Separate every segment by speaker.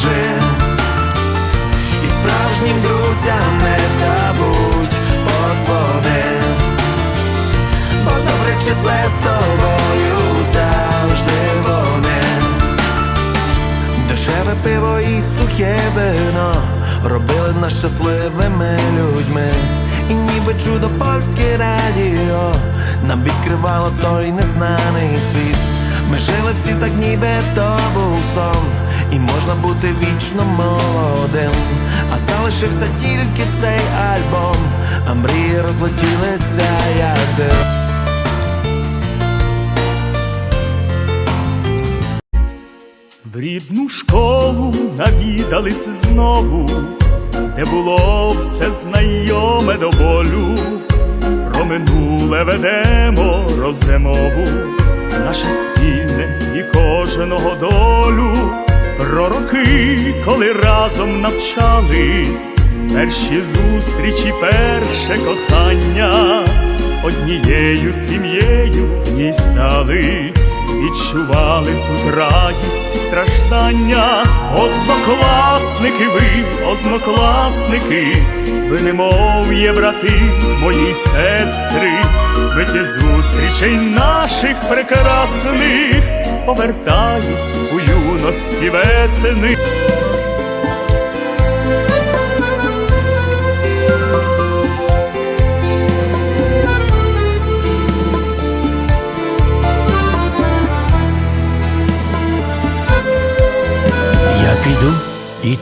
Speaker 1: розкажи. І справжнім друзям не забудь подзвони. Бо добре числе з тобою завжди вони. Дешеве пиво і сухе вино робили нас щасливими людьми. І ніби чудо польське радіо нам відкривало той незнаний світ. Ми жили всі так, ніби то був сон, і можна бути вічно молодим. А залишився тільки цей альбом, а мрії розлетілися як дим.
Speaker 2: В рідну школу навідались знову, де було все знайоме до болю. Про минуле ведемо розмову, наше спільне і кожного долю. Про роки, коли разом навчались, перші зустрічі, перше кохання, однією сім'єю в ній стали, відчували тут радість, страждання. Однокласники, ви, однокласники, ви немов брати, мої сестри, ведь зустрічей наших прекрасних повертають у юності весени.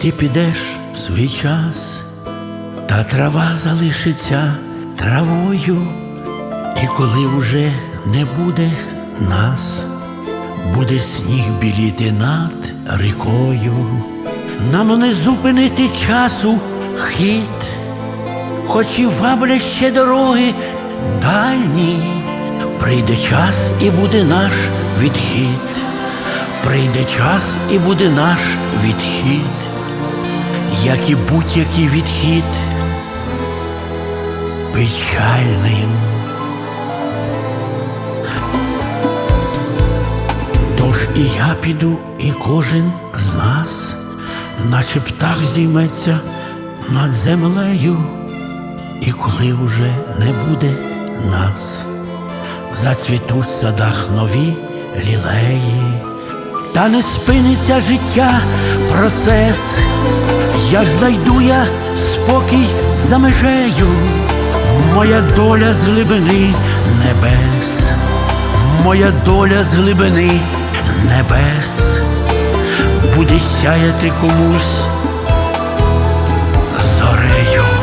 Speaker 3: Ти підеш в свій час, та трава залишиться травою, і коли вже не буде нас, буде сніг біліти над рікою. Нам не зупинити часу хід, хоч і ваблять ще дороги дальні, прийде час і буде наш відхід. Прийде час і буде наш відхід, як і будь-який відхід печальним. Тож і я піду, і кожен з нас, наче птах зійметься над землею, і коли вже не буде нас, зацвітуть в садах нові лілеї. Та не спиниться життя процес, як знайду я спокій за межею, моя доля з глибини небес, моя доля з глибини небес, буде сяяти комусь зорею.